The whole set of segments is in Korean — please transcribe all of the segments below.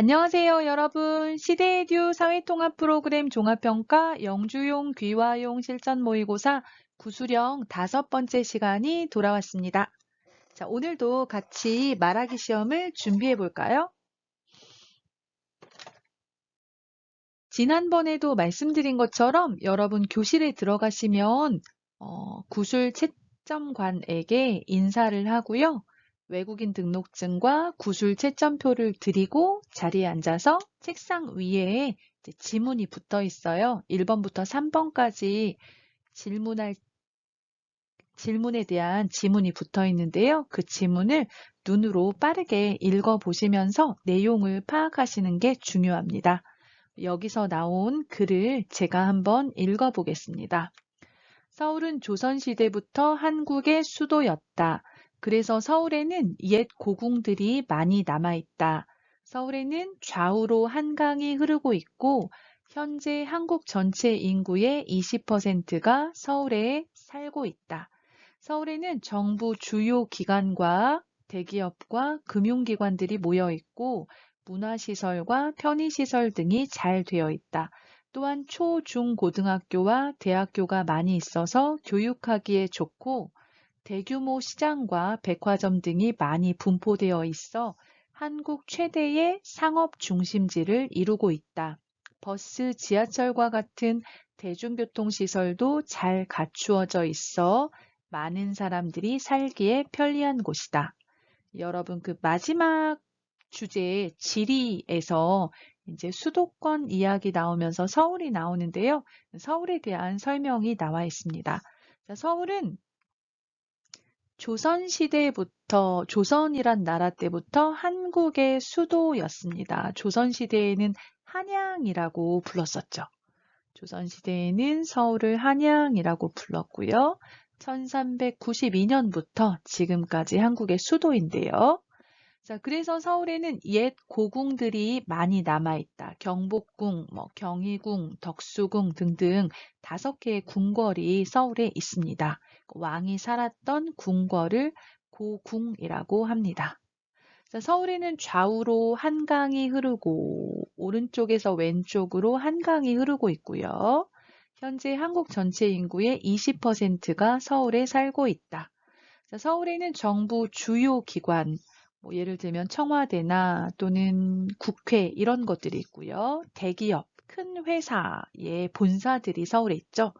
안녕하세요, 여러분. 시대에듀 사회통합 프로그램 종합평가 영주용 귀화용 실전 모의고사 구수령 다섯 번째 시간이 돌아왔습니다. 자, 오늘도 같이 말하기 시험을 준비해 볼까요? 지난번에도 말씀드린 것처럼 여러분 교실에 들어가시면 어, 구술 채점관에게 인사를 하고요. 외국인 등록증과 구술 채점표를 드리고 자리에 앉아서 책상 위에 지문이 붙어 있어요. 1번부터 3번까지 질문할 질문에 대한 지문이 붙어 있는데요. 그 지문을 눈으로 빠르게 읽어 보시면서 내용을 파악하시는 게 중요합니다. 여기서 나온 글을 제가 한번 읽어 보겠습니다. 서울은 조선시대부터 한국의 수도였다. 그래서 서울에는 옛 고궁들이 많이 남아 있다. 서울에는 좌우로 한강이 흐르고 있고 현재 한국 전체 인구의 20%가 서울에 살고 있다. 서울에는 정부 주요 기관과 대기업과 금융기관들이 모여 있고 문화시설과 편의시설 등이 잘 되어 있다. 또한 초, 중, 고등학교와 대학교가 많이 있어서 교육하기에 좋고 대규모 시장과 백화점 등이 많이 분포되어 있어 한국 최대의 상업 중심지를 이루고 있다. 버스, 지하철과 같은 대중교통 시설도 잘 갖추어져 있어 많은 사람들이 살기에 편리한 곳이다. 여러분 그 마지막 주제 지리에서 이제 수도권 이야기 나오면서 서울이 나오는데요. 서울에 대한 설명이 나와 있습니다. 서울은 조선시대부터, 조선이란 나라 때부터 한국의 수도였습니다. 조선시대에는 한양이라고 불렀었죠. 조선시대에는 서울을 한양이라고 불렀고요. 1392년부터 지금까지 한국의 수도인데요. 자, 그래서 서울에는 옛 고궁들이 많이 남아있다. 경복궁, 뭐 경희궁, 덕수궁 등등 다섯 개의 궁궐이 서울에 있습니다. 왕이 살았던 궁궐을 고궁이라고 합니다. 자, 서울에는 좌우로 한강이 흐르고 오른쪽에서 왼쪽으로 한강이 흐르고 있고요. 현재 한국 전체 인구의 20%가 서울에 살고 있다. 자, 서울에는 정부 주요 기관, 뭐 예를 들면 청와대나 또는 국회 이런 것들이 있고요. 대기업, 큰 회사의 본사들이 서울에 있죠.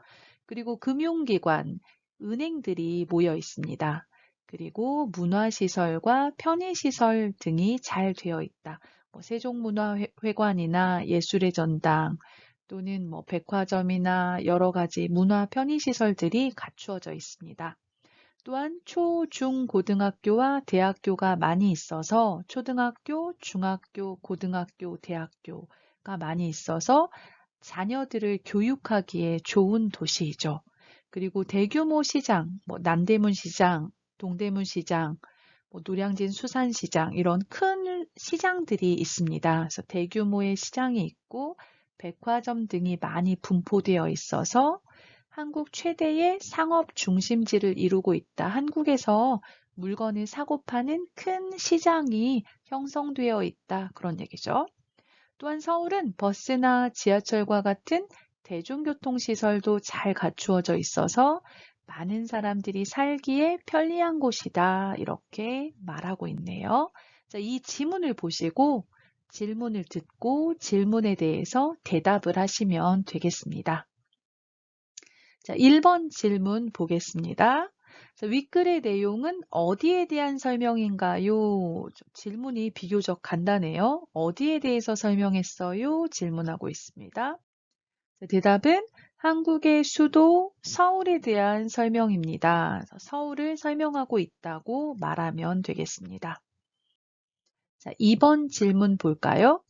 그리고 금융기관, 은행들이 모여 있습니다. 그리고 문화시설과 편의시설 등이 잘 되어 있다. 뭐 세종문화회관이나 예술의 전당 또는 뭐 백화점이나 여러 가지 문화 편의시설들이 갖추어져 있습니다. 또한 초, 중, 고등학교와 대학교가 많이 있어서 초등학교, 중학교, 고등학교, 대학교가 많이 있어서 자녀들을 교육하기에 좋은 도시이죠. 그리고 대규모 시장, 뭐 남대문 시장, 동대문 시장, 뭐 노량진 수산시장 이런 큰 시장들이 있습니다. 그래서 대규모의 시장이 있고 백화점 등이 많이 분포되어 있어서 한국 최대의 상업 중심지를 이루고 있다. 한국에서 물건을 사고 파는 큰 시장이 형성되어 있다. 그런 얘기죠. 또한 서울은 버스나 지하철과 같은 대중교통시설도 잘 갖추어져 있어서 많은 사람들이 살기에 편리한 곳이다. 이렇게 말하고 있네요. 자, 이 지문을 보시고 질문을 듣고 질문에 대해서 대답을 하시면 되겠습니다. 자, 1번 질문 보겠습니다. 자, 윗글의 내용은 어디에 대한 설명인가요? 질문이 비교적 간단해요. 어디에 대해서 설명했어요? 질문하고 있습니다. 대답은 한국의 수도 서울에 대한 설명입니다. 서울을 설명하고 있다고 말하면 되겠습니다. 자, 2번 질문 볼까요?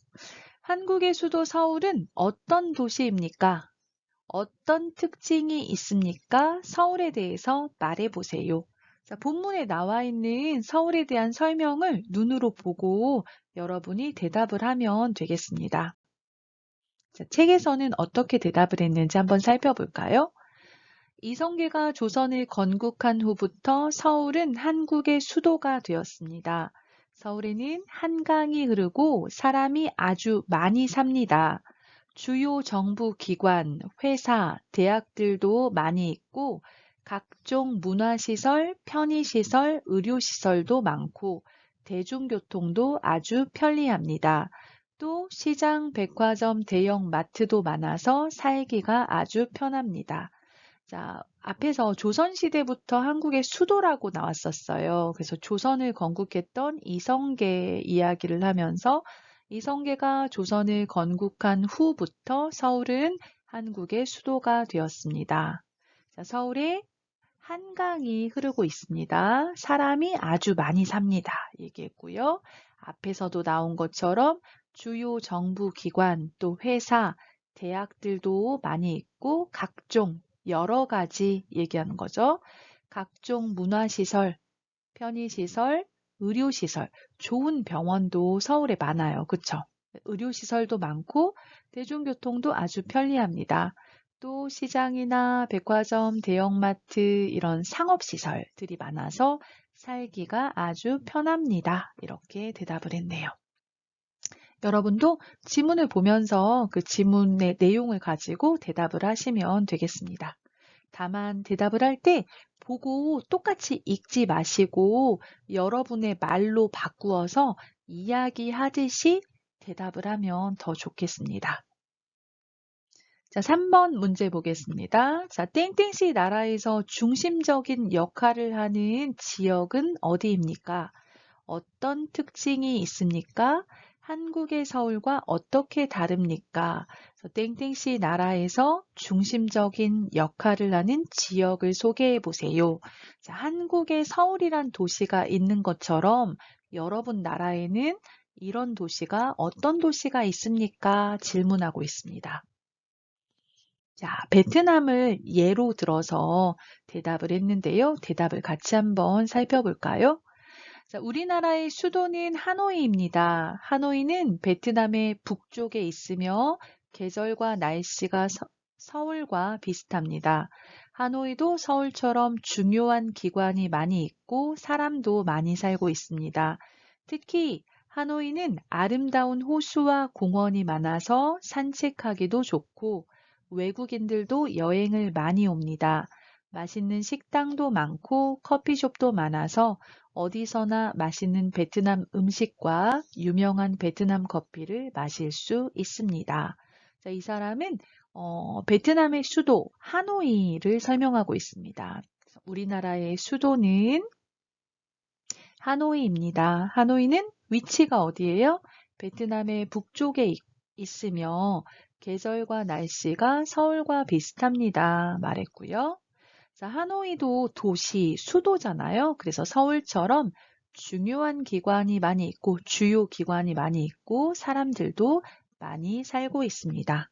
한국의 수도 서울은 어떤 도시입니까? 어떤 특징이 있습니까? 서울에 대해서 말해 보세요. 자, 본문에 나와 있는 서울에 대한 설명을 눈으로 보고 여러분이 대답을 하면 되겠습니다. 자, 책에서는 어떻게 대답을 했는지 한번 살펴볼까요? 이성계가 조선을 건국한 후부터 서울은 한국의 수도가 되었습니다. 서울에는 한강이 흐르고 사람이 아주 많이 삽니다. 주요 정부 기관, 회사, 대학들도 많이 있고 각종 문화시설, 편의시설, 의료시설도 많고 대중교통도 아주 편리합니다. 또 시장, 백화점, 대형 마트도 많아서 살기가 아주 편합니다. 자, 앞에서 조선시대부터 한국의 수도라고 나왔었어요. 그래서 조선을 건국했던 이성계 이야기를 하면서 이성계가 조선을 건국한 후부터 서울은 한국의 수도가 되었습니다. 자, 서울에 한강이 흐르고 있습니다. 사람이 아주 많이 삽니다. 얘기했고요. 앞에서도 나온 것처럼 주요 정부 기관, 또 회사, 대학들도 많이 있고 각종 여러 가지 얘기하는 거죠. 각종 문화시설, 편의시설, 의료시설, 좋은 병원도 서울에 많아요. 그쵸? 의료시설도 많고 대중교통도 아주 편리합니다. 또 시장이나 백화점, 대형마트 이런 상업시설들이 많아서 살기가 아주 편합니다. 이렇게 대답을 했네요. 여러분도 지문을 보면서 그 지문의 내용을 가지고 대답을 하시면 되겠습니다. 다만 대답을 할 때 보고 똑같이 읽지 마시고 여러분의 말로 바꾸어서 이야기하듯이 대답을 하면 더 좋겠습니다. 자, 3번 문제 보겠습니다. 자, 땡땡시 나라에서 중심적인 역할을 하는 지역은 어디입니까? 어떤 특징이 있습니까? 한국의 서울과 어떻게 다릅니까? 땡땡시 나라에서 중심적인 역할을 하는 지역을 소개해 보세요. 자, 한국의 서울이란 도시가 있는 것처럼 여러분 나라에는 이런 도시가 어떤 도시가 있습니까? 질문하고 있습니다. 자, 베트남을 예로 들어서 대답을 했는데요. 대답을 같이 한번 살펴볼까요? 자, 우리나라의 수도는 하노이입니다. 하노이는 베트남의 북쪽에 있으며 계절과 날씨가 서, 서울과 비슷합니다. 하노이도 서울처럼 중요한 기관이 많이 있고 사람도 많이 살고 있습니다. 특히 하노이는 아름다운 호수와 공원이 많아서 산책하기도 좋고 외국인들도 여행을 많이 옵니다. 맛있는 식당도 많고 커피숍도 많아서 어디서나 맛있는 베트남 음식과 유명한 베트남 커피를 마실 수 있습니다. 자, 이 사람은 어, 베트남의 수도 하노이를 설명하고 있습니다. 우리나라의 수도는 하노이입니다. 하노이는 위치가 어디예요? 베트남의 북쪽에 있, 있으며 계절과 날씨가 서울과 비슷합니다. 말했고요. 자, 하노이도 도시, 수도잖아요. 그래서 서울처럼 중요한 기관이 많이 있고 주요 기관이 많이 있고 사람들도 많이 살고 있습니다.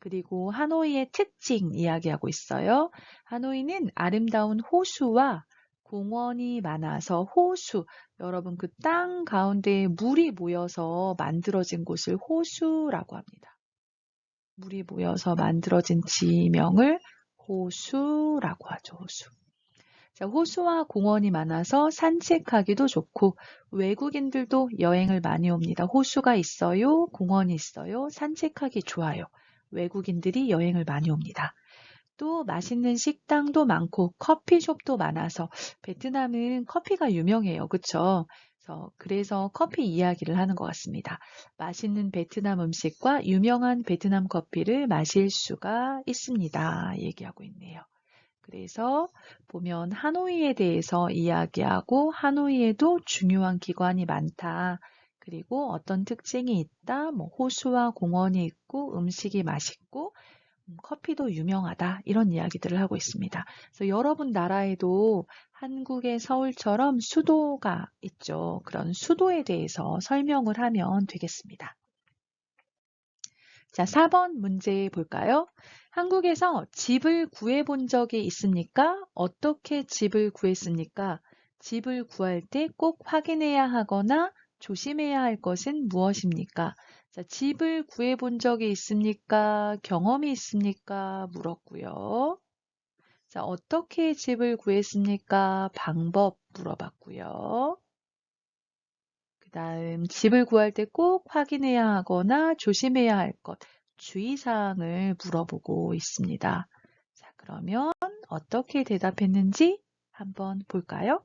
그리고 하노이의 특징 이야기하고 있어요. 하노이는 아름다운 호수와 공원이 많아서 호수, 여러분 그 땅 가운데에 물이 모여서 만들어진 곳을 호수라고 합니다. 물이 모여서 만들어진 지명을 호수라고 하죠. 호수. 자, 호수와 공원이 많아서 산책하기도 좋고 외국인들도 여행을 많이 옵니다. 호수가 있어요. 공원이 있어요. 산책하기 좋아요. 외국인들이 여행을 많이 옵니다. 또 맛있는 식당도 많고 커피숍도 많아서 베트남은 커피가 유명해요. 그쵸? 그래서, 그래서 커피 이야기를 하는 것 같습니다. 맛있는 베트남 음식과 유명한 베트남 커피를 마실 수가 있습니다. 얘기하고 있네요. 그래서 보면 하노이에 대해서 이야기하고 하노이에도 중요한 기관이 많다. 그리고 어떤 특징이 있다. 뭐 호수와 공원이 있고 음식이 맛있고 음, 커피도 유명하다. 이런 이야기들을 하고 있습니다. 그래서 여러분 나라에도 한국의 서울처럼 수도가 있죠. 그런 수도에 대해서 설명을 하면 되겠습니다. 자, 4번 문제 볼까요? 한국에서 집을 구해 본 적이 있습니까? 어떻게 집을 구했습니까? 집을 구할 때 꼭 확인해야 하거나 조심해야 할 것은 무엇입니까? 자, 집을 구해본 적이 있습니까? 경험이 있습니까? 물었고요. 자, 어떻게 집을 구했습니까? 방법 물어봤고요. 다음 집을 구할 때 꼭 확인해야 하거나 조심해야 할 것, 주의사항을 물어보고 있습니다. 자, 그러면 어떻게 대답했는지 한번 볼까요?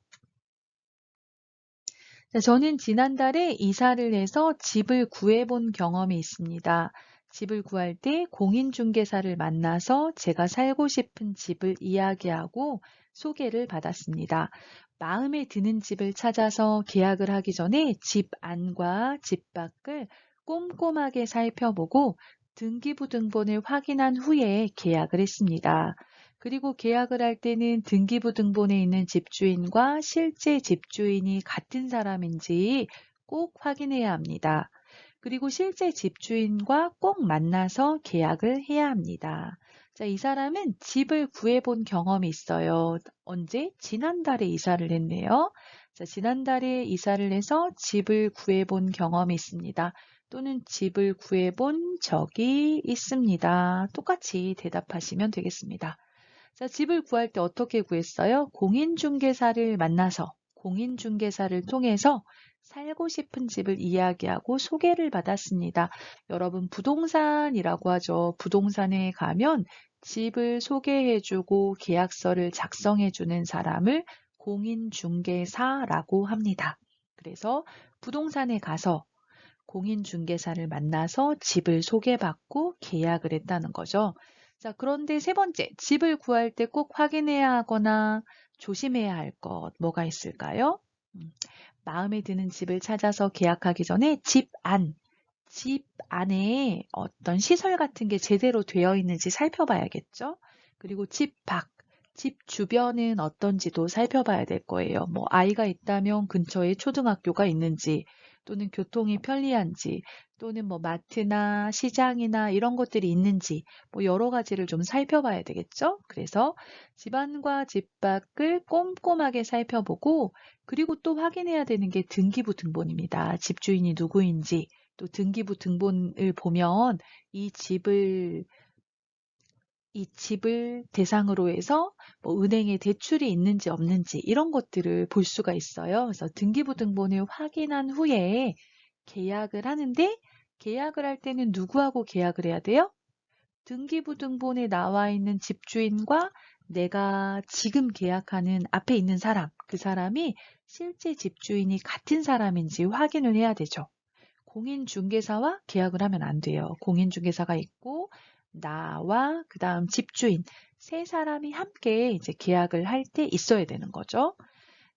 자, 저는 지난달에 이사를 해서 집을 구해본 경험이 있습니다. 집을 구할 때 공인중개사를 만나서 제가 살고 싶은 집을 이야기하고 소개를 받았습니다. 마음에 드는 집을 찾아서 계약을 하기 전에 집 안과 집 밖을 꼼꼼하게 살펴보고 등기부등본을 확인한 후에 계약을 했습니다. 그리고 계약을 할 때는 등기부등본에 있는 집주인과 실제 집주인이 같은 사람인지 꼭 확인해야 합니다. 그리고 실제 집주인과 꼭 만나서 계약을 해야 합니다. 자, 이 사람은 집을 구해본 경험이 있어요. 언제? 지난달에 이사를 했네요. 자, 지난달에 이사를 해서 집을 구해본 경험이 있습니다. 또는 집을 구해본 적이 있습니다. 똑같이 대답하시면 되겠습니다. 자, 집을 구할 때 어떻게 구했어요? 공인중개사를 만나서 공인중개사를 통해서 살고 싶은 집을 이야기하고 소개를 받았습니다. 여러분 부동산이라고 하죠. 부동산에 가면 집을 소개해주고 계약서를 작성해주는 사람을 공인중개사라고 합니다. 그래서 부동산에 가서 공인중개사를 만나서 집을 소개받고 계약을 했다는 거죠. 자, 그런데 세 번째, 집을 구할 때 꼭 확인해야 하거나 조심해야 할 것 뭐가 있을까요? 음, 마음에 드는 집을 찾아서 계약하기 전에 집 안, 집 안에 어떤 시설 같은 게 제대로 되어 있는지 살펴봐야겠죠. 그리고 집 밖, 집 주변은 어떤지도 살펴봐야 될 거예요. 뭐 아이가 있다면 근처에 초등학교가 있는지 또는 교통이 편리한지 또는 뭐 마트나 시장이나 이런 것들이 있는지 뭐 여러 가지를 좀 살펴봐야 되겠죠. 그래서 집 안과 집 밖을 꼼꼼하게 살펴보고 그리고 또 확인해야 되는 게 등기부 등본입니다. 집주인이 누구인지 또 등기부 등본을 보면 이 집을 이 집을 대상으로 해서 뭐 은행에 대출이 있는지 없는지 이런 것들을 볼 수가 있어요. 그래서 등기부 등본을 확인한 후에 계약을 하는데 계약을 할 때는 누구하고 계약을 해야 돼요? 등기부 등본에 나와 있는 집주인과 내가 지금 계약하는 앞에 있는 사람, 그 사람이 실제 집주인이 같은 사람인지 확인을 해야 되죠. 공인중개사와 계약을 하면 안 돼요. 공인중개사가 있고 나와 그 다음 집주인 세 사람이 함께 이제 계약을 할 때 있어야 되는 거죠.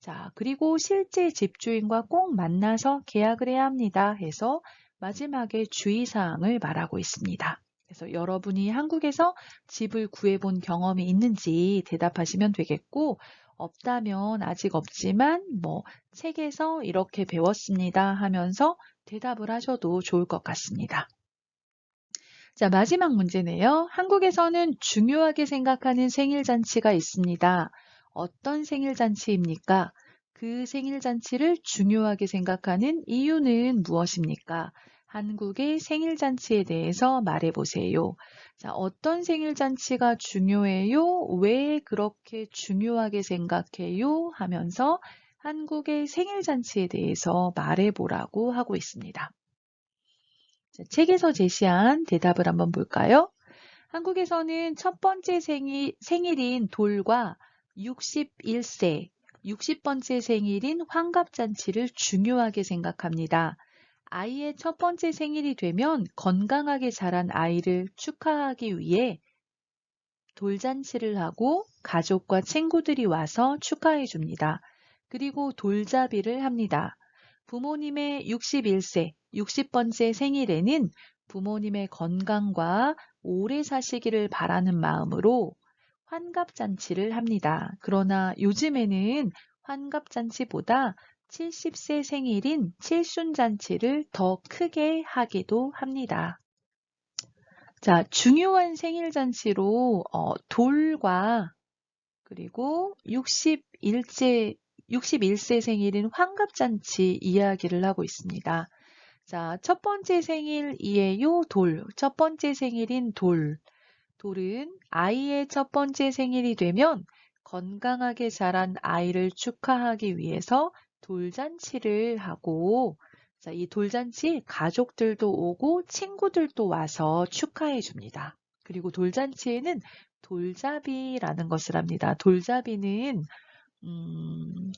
자, 그리고 실제 집주인과 꼭 만나서 계약을 해야 합니다. 해서 마지막에 주의사항을 말하고 있습니다. 그래서 여러분이 한국에서 집을 구해본 경험이 있는지 대답하시면 되겠고, 없다면 아직 없지만 뭐 책에서 이렇게 배웠습니다 하면서 대답을 하셔도 좋을 것 같습니다. 자, 마지막 문제네요. 한국에서는 중요하게 생각하는 생일잔치가 있습니다. 어떤 생일잔치입니까? 그 생일잔치를 중요하게 생각하는 이유는 무엇입니까? 한국의 생일잔치에 대해서 말해보세요. 자, 어떤 생일잔치가 중요해요? 왜 그렇게 중요하게 생각해요? 하면서 한국의 생일잔치에 대해서 말해보라고 하고 있습니다. 자, 책에서 제시한 대답을 한번 볼까요? 한국에서는 첫 번째 생일, 생일인 돌과 61세, 60번째 생일인 환갑잔치를 중요하게 생각합니다. 아이의 첫 번째 생일이 되면 건강하게 자란 아이를 축하하기 위해 돌잔치를 하고 가족과 친구들이 와서 축하해 줍니다. 그리고 돌잡이를 합니다. 부모님의 61세, 60번째 생일에는 부모님의 건강과 오래 사시기를 바라는 마음으로 환갑잔치를 합니다. 그러나 요즘에는 환갑잔치보다 70세 생일인 칠순잔치를 더 크게 하기도 합니다. 자, 중요한 생일잔치로 어, 돌과 그리고 61세 61세 생일인 환갑잔치 이야기를 하고 있습니다. 자, 첫 번째 생일이에요, 돌. 첫 번째 생일인 돌. 돌은 아이의 첫 번째 생일이 되면 건강하게 자란 아이를 축하하기 위해서 돌잔치를 하고 자, 이 돌잔치 가족들도 오고 친구들도 와서 축하해 줍니다. 그리고 돌잔치에는 돌잡이라는 것을 합니다. 돌잡이는 음,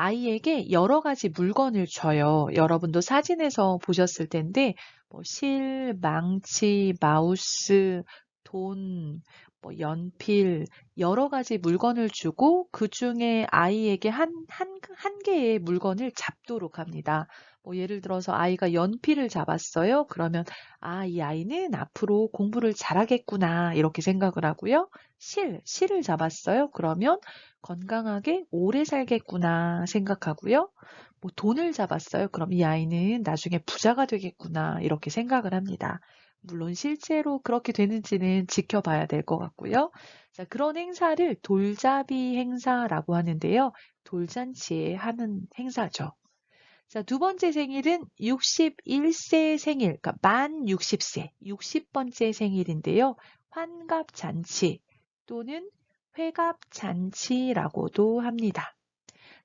아이에게 여러 가지 물건을 줘요. 여러분도 사진에서 보셨을 텐데 뭐 실, 망치, 마우스, 돈, 뭐 연필, 여러 가지 물건을 주고 그 중에 아이에게 한, 한, 한 개의 물건을 잡도록 합니다. 뭐 예를 들어서 아이가 연필을 잡았어요. 그러면 아, 이 아이는 앞으로 공부를 잘하겠구나. 이렇게 생각을 하고요. 실, 실을 잡았어요. 그러면 건강하게 오래 살겠구나 생각하고요. 뭐 돈을 잡았어요. 그럼 이 아이는 나중에 부자가 되겠구나. 이렇게 생각을 합니다. 물론 실제로 그렇게 되는지는 지켜봐야 될 것 같고요. 자, 그런 행사를 돌잡이 행사라고 하는데요. 돌잔치에 하는 행사죠. 자, 두 번째 생일은 61세 생일, 그러니까 만 60세, 60번째 생일인데요. 환갑잔치 또는 회갑잔치라고도 합니다.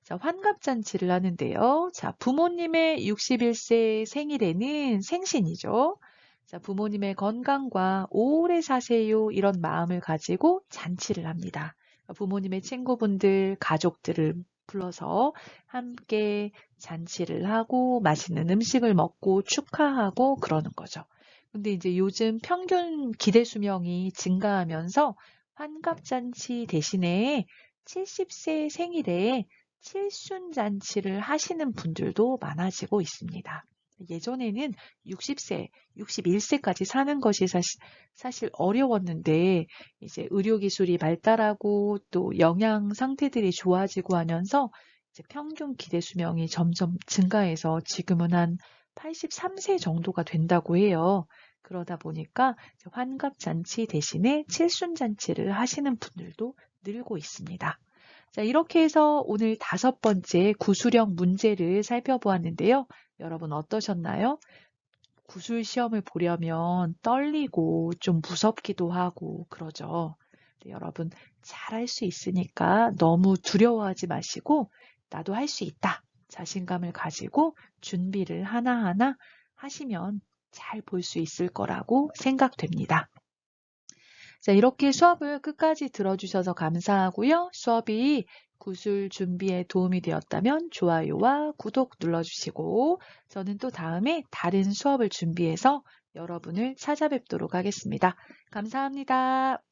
자, 환갑잔치를 하는데요. 자, 부모님의 61세 생일에는 생신이죠. 자, 부모님의 건강과 오래 사세요 이런 마음을 가지고 잔치를 합니다. 부모님의 친구분들, 가족들을 불러서 함께 잔치를 하고 맛있는 음식을 먹고 축하하고 그러는 거죠. 근데 이제 요즘 평균 기대 수명이 증가하면서 환갑잔치 대신에 70세 생일에 칠순잔치를 하시는 분들도 많아지고 있습니다. 예전에는 60세, 61세까지 사는 것이 사실, 사실 어려웠는데 이제 의료기술이 발달하고 또 영양 상태들이 좋아지고 하면서 평균 기대 수명이 점점 증가해서 지금은 한 83세 정도가 된다고 해요. 그러다 보니까 환갑잔치 대신에 칠순잔치를 하시는 분들도 늘고 있습니다. 자, 이렇게 해서 오늘 다섯 번째 구술형 문제를 살펴보았는데요. 여러분 어떠셨나요? 구술 시험을 보려면 떨리고 좀 무섭기도 하고 그러죠. 여러분 잘할 수 있으니까 너무 두려워하지 마시고 나도 할 수 있다. 자신감을 가지고 준비를 하나하나 하시면 잘 볼 수 있을 거라고 생각됩니다. 자, 이렇게 수업을 끝까지 들어주셔서 감사하고요. 수업이 구술 준비에 도움이 되었다면 좋아요와 구독 눌러주시고 저는 또 다음에 다른 수업을 준비해서 여러분을 찾아뵙도록 하겠습니다. 감사합니다.